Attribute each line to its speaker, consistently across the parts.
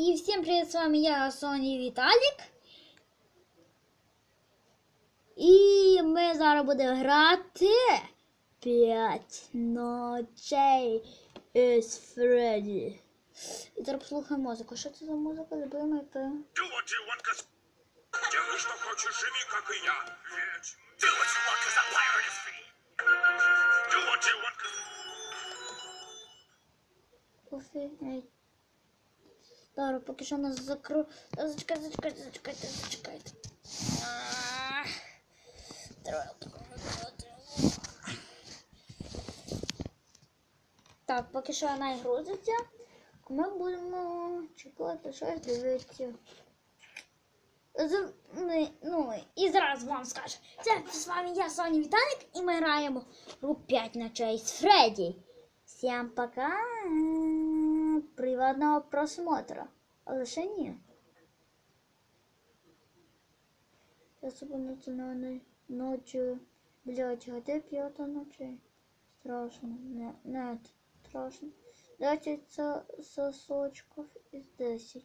Speaker 1: І всім привіт, з вами я, Соні Віталік. І ми зараз будемо грати 5 ночей із Фредді. І зараз послухаємо музику. Що це за музика?
Speaker 2: Want, cause... Делай, что хочешь, живи, как и я. Ведь... Do what you want, cause I'm pirate is free. Do what you want, cause...
Speaker 1: Офігеть. Зараз поки що нас закру... Зачекайте, зачекайте, зачекайте, зачекайте. Так, поки що вона і грузиться. Ми будемо чекати, щось дивитися. Ну, і зараз вам скажу. Це з вами я, Соня Віталік, і ми граємо гру 5 ночей з Фредді. Всем пока. Приватного просмотра. Але ще ні. Я національної ночі. Блять, де п'ята ночі? Страшно. Не, не страшно. 10 со- сосочков із 10.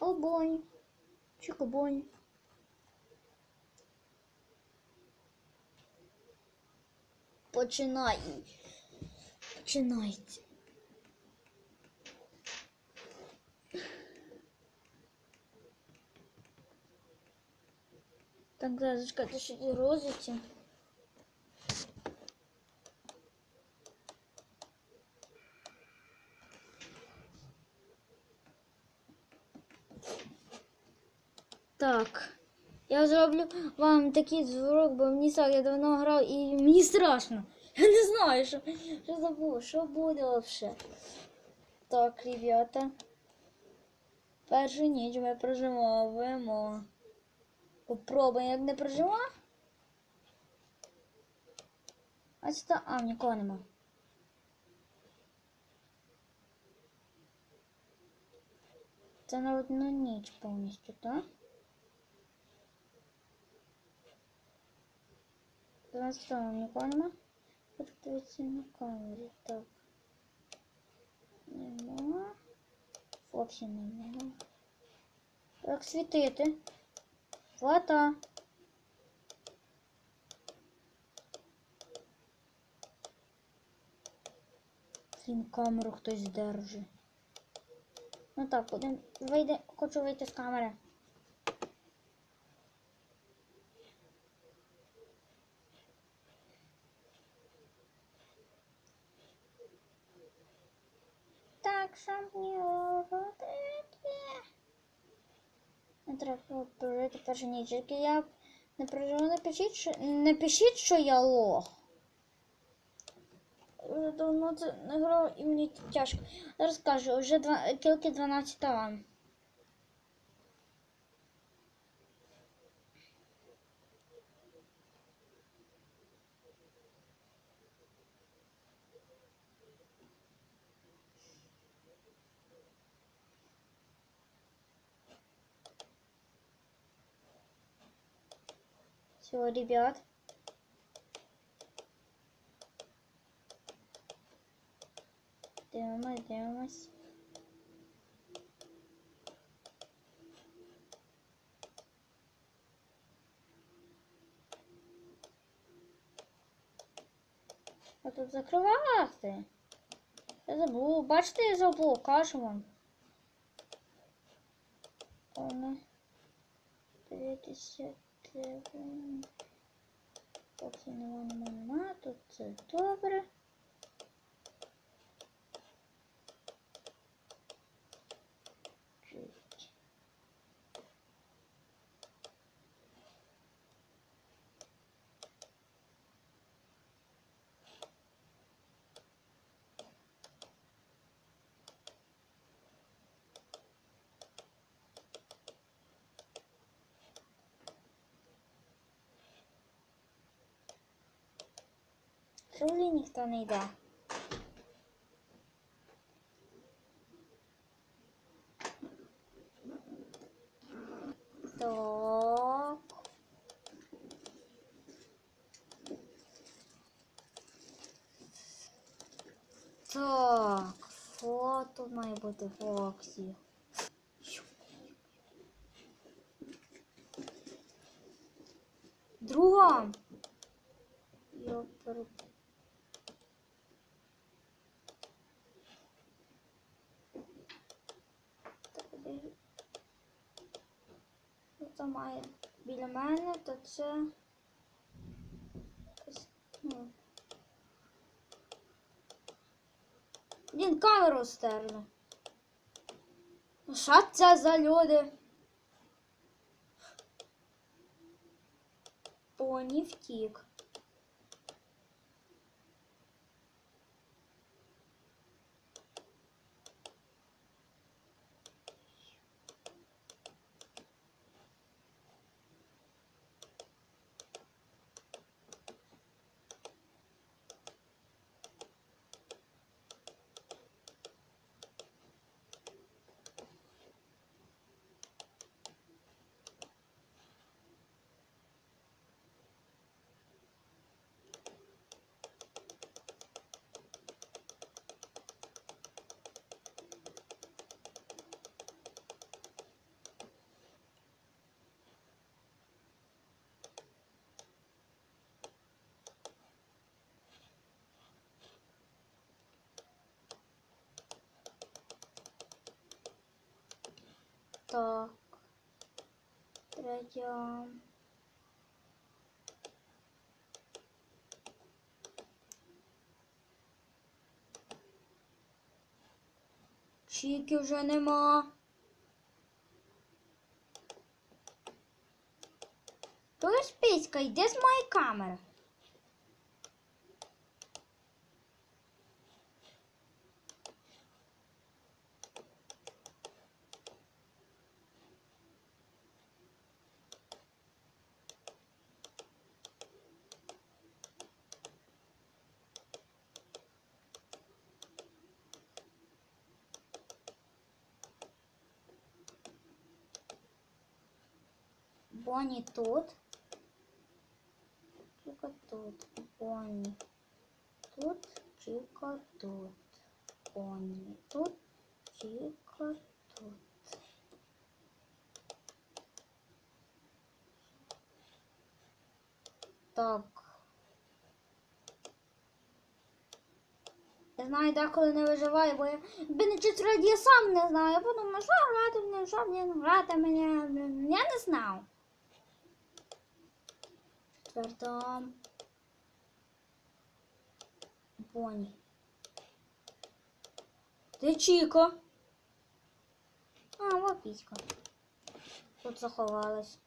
Speaker 1: Обонь. Чикобонь. Починай. Починайте. Так, зараз чекайте, що і розиці. Так. Я зроблю вам такий звук, бо мені так, я давно грав і мені страшно. Я не знаю, що, що забув, що буде взагалі. Так, ребята. Першу ніч ми проживаємо. Попробуємо, як не проживемо. А це та... А, нікого нема. Це на одну ніч повністю, так? 12 нікого нема. Подивитися на камері. Так. Нема. Фоксі нема. Так, світити. Фото. Блін, камеру хтось держить. Ну так, будемо вийде, хочу вийти з камери. Сам не робити. Не треба прожити перші ніч. тільки я не проживу, напишіть, що, напишіть, що я лох. Вже давно це не грав і мені тяжко. Розкажу, вже два, тільки 12 вам. Все, ребят. Дивимось, дивимось. А тут закривати. Я забув. Бачите, я забыл, кажу вам. О, 2000. Так, нема, нема, нема, тут це добре. Чули ніхто не йде. Так. Так, фото. тут має бути Фоксі. Друга. Я Має біля мене, то це. він Ну. Камеру стерли. Ну, Що це за люди? Поні втік. Так. Третя. Чіки вже нема. Тож піська, йди з моєї камери. Бонні тут. Чика тут. Бонні. Тут. Чика тут. Бонні. Тут. Чика тут. Так. Я знаю, деколи не виживаю, бо я не чуть я сам не знаю. Я подумаю, що грати мені, що мені грати мені. Я не знав. Четверта. Бонні. Де Чіко? А, лапіська. Тут заховалась.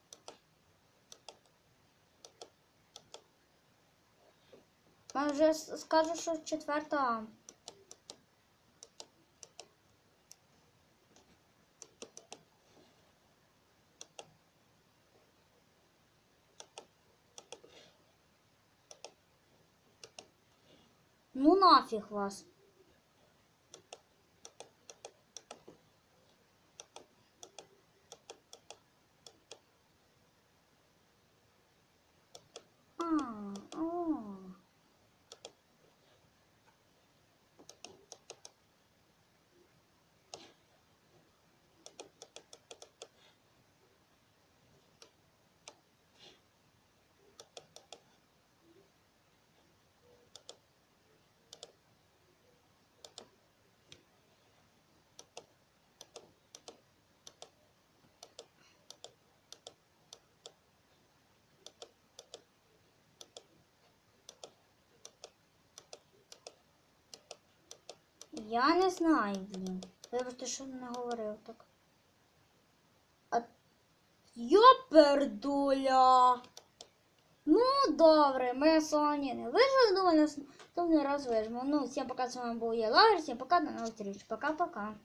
Speaker 1: Я вже с- скажу, що четверта. Ну нафіг вас. А, о. Я не знаю, блін. Вибачте, що не говорив так. А Йопердуля. Ну, добре, з вами не вижили, думаю, наступний раз вижимо. Ну, всім пока, з вами був я, Лагер, всім пока, до нових зустріч. Пока-пока.